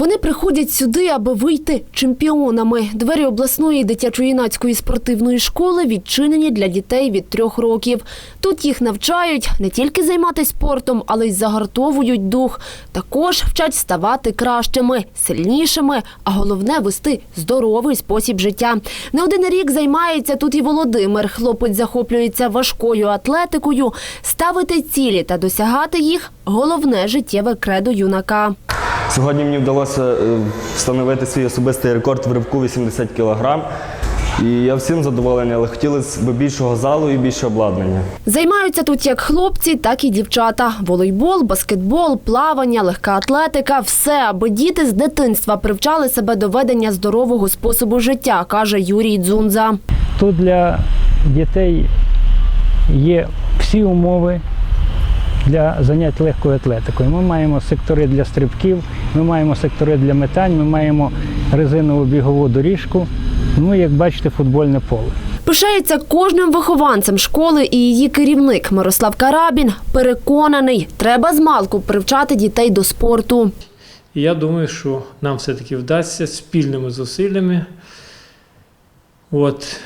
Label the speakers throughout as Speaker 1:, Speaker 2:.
Speaker 1: Вони приходять сюди, аби вийти чемпіонами. Двері обласної дитячо-юнацької спортивної школи відчинені для дітей від трьох років. Тут їх навчають не тільки займатися спортом, але й загартовують дух. Також вчать ставати кращими, сильнішими, а головне вести здоровий спосіб життя. Не один рік займається тут і Володимир. Хлопець захоплюється важкою атлетикою. Ставити цілі та досягати їх головне життєве кредо юнака.
Speaker 2: Сьогодні мені вдалося е, встановити свій особистий рекорд в ривку 80 кг. І я всім задоволений, але хотілося б більшого залу і більше обладнання.
Speaker 1: Займаються тут як хлопці, так і дівчата. Волейбол, баскетбол, плавання, легка атлетика все, аби діти з дитинства привчали себе до ведення здорового способу життя, каже Юрій Дзунза.
Speaker 3: Тут для дітей є всі умови для занять легкою атлетикою. Ми маємо сектори для стрибків, ми маємо сектори для метань, ми маємо резинову бігову доріжку. Ну, як бачите, футбольне поле.
Speaker 1: Пишається кожним вихованцем школи і її керівник Мирослав Карабін. Переконаний, треба змалку привчати дітей до спорту.
Speaker 4: Я думаю, що нам все-таки вдасться спільними зусиллями от,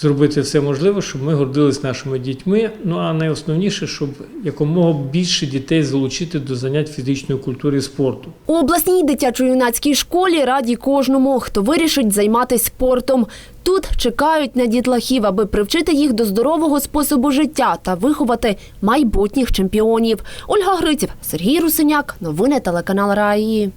Speaker 4: зробити все можливе, щоб ми гордились нашими дітьми. Ну а найосновніше, щоб якомога більше дітей залучити до занять фізичної культури і спорту.
Speaker 1: У обласній дитячо-юнацькій школі раді кожному, хто вирішить займатися спортом. Тут чекають на дітлахів, аби привчити їх до здорового способу життя та виховати майбутніх чемпіонів. Ольга Гриців, Сергій Русиняк. Новини телеканал Раї.